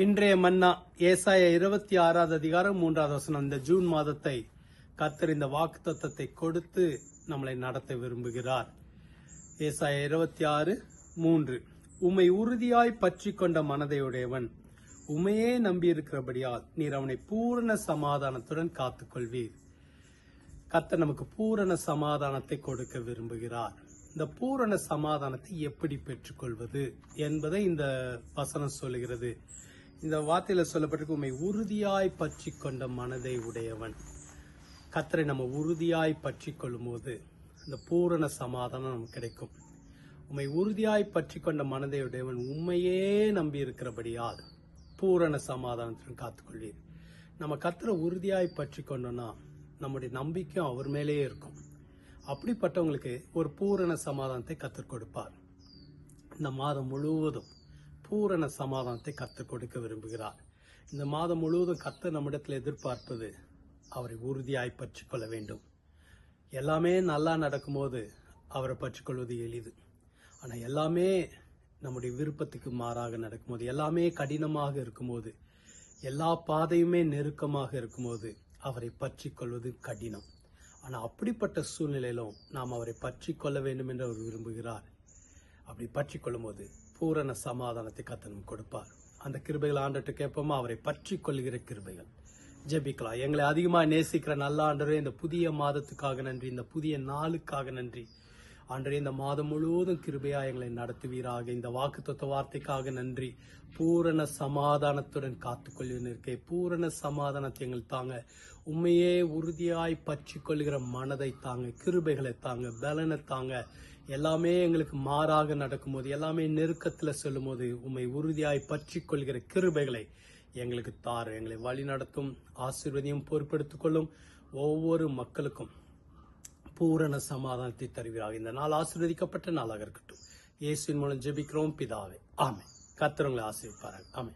இன்றைய மன்னா ஏசாய இருபத்தி ஆறாவது அதிகாரம் மூன்றாவது வசனம். இந்த ஜூன் மாதத்தை கத்தர் இந்த வாக்கு கொடுத்து நம்மளை நடத்த விரும்புகிறார். ஏசாய இருபத்தி ஆறு மூன்று. உமை உறுதியாய் பற்றி கொண்ட மனதையுடையவன் உமையே நம்பியிருக்கிறபடியால் நீர் அவனை பூரண சமாதானத்துடன் காத்துக்கொள்வீர். கத்தர் நமக்கு பூரண சமாதானத்தை கொடுக்க விரும்புகிறார். இந்த பூரண சமாதானத்தை எப்படி பெற்றுக்கொள்வது என்பதை இந்த வசனம் சொல்லுகிறது. இந்த வார்த்தையில சொல்லப்பட்டிருக்கு உண்மை உறுதியாய் பற்றி கொண்ட மனதை உடையவன். கத்தரை நம்ம உறுதியாய் பற்றி கொள்ளும் போது அந்த பூரண சமாதானம் நமக்கு கிடைக்கும். உம்மை உறுதியாய் பற்றி கொண்ட மனதை உடையவன் உண்மையே நம்பி இருக்கிறபடியால் பூரண சமாதானத்துடன் காத்துக்கொள்வீர். நம்ம கத்தரை உறுதியாய் பற்றி கொண்டோம்னா நம்முடைய நம்பிக்கையும் அவர் மேலேயே இருக்கும். அப்படிப்பட்டவங்களுக்கு ஒரு பூரண சமாதானத்தை கற்றுக் கொடுப்பார். இந்த மாதம் முழுவதும் பூரண சமாதானத்தை கற்றுக் கொடுக்க விரும்புகிறார். இந்த மாதம் முழுவதும் கத்த நம்மிடத்தில் எதிர்பார்ப்பது அவரை உறுதியாய் பற்றி கொள்ள வேண்டும். எல்லாமே நல்லா நடக்கும்போது அவரை பற்றிக்கொள்வது எளிது. ஆனால் எல்லாமே நம்முடைய விருப்பத்துக்கு மாறாக நடக்கும்போது எல்லாமே கடினமாக இருக்கும்போது எல்லா பாதையுமே நெருக்கமாக இருக்கும்போது அவரை பற்றி கொள்வது கடினம். ஆனால் அப்படிப்பட்ட சூழ்நிலையிலும் நாம் அவரை பற்றி கொள்ள வேண்டும் என்று அவர் விரும்புகிறார். அப்படி பற்றி கொள்ளும்போது பூரண சமாதானத்தை கத்தனம் கொடுப்பார். அந்த கிருபைகள் ஆண்டுட்டு கேட்போமா? அவரை பற்றி கொள்கிற கிருபைகள். ஜெபிக்கலாம். எங்களை அதிகமாக நேசிக்கிற நல்ல ஆண்டரே இந்த புதிய மாதத்துக்காக நன்றி இந்த புதிய நாளுக்காக நன்றி. ஆண்டரே இந்த மாதம் முழுவதும் கிருபையா எங்களை நடத்துவீராக. இந்த வாக்குத்தத்த வார்த்தைக்காக நன்றி. பூரண சமாதானத்துடன் காத்துக்கொள்ளுன்னு இருக்கே பூரண சமாதானத்தை எங்கள் தாங்க. உண்மையே உறுதியாய் பற்றி கொள்கிற மனதை தாங்க கிருபைகளை தாங்க பலனை தாங்க. எல்லாமே எங்களுக்கு மாறாக நடக்கும்போது எல்லாமே நெருக்கத்தில் சொல்லும்போது உண்மை உறுதியாய் பற்றி கொள்கிற கிருபைகளை எங்களுக்கு தாரு எங்களை வழி நடத்தும் ஆசீர்வதியும் பொறுப்பெடுத்துக் கொள்ளும் ஒவ்வொரு மக்களுக்கும். பூரண சமாதானத்தை தருகிறார் இந்த நாள் ஆசீர்வதிக்கப்பட்ட நாளாக இருக்கட்டும். இயேசுவின் மூலம் ஜெபிக்கிறோம் பிதாவே. ஆமை கர்த்தர் உங்களை ஆமை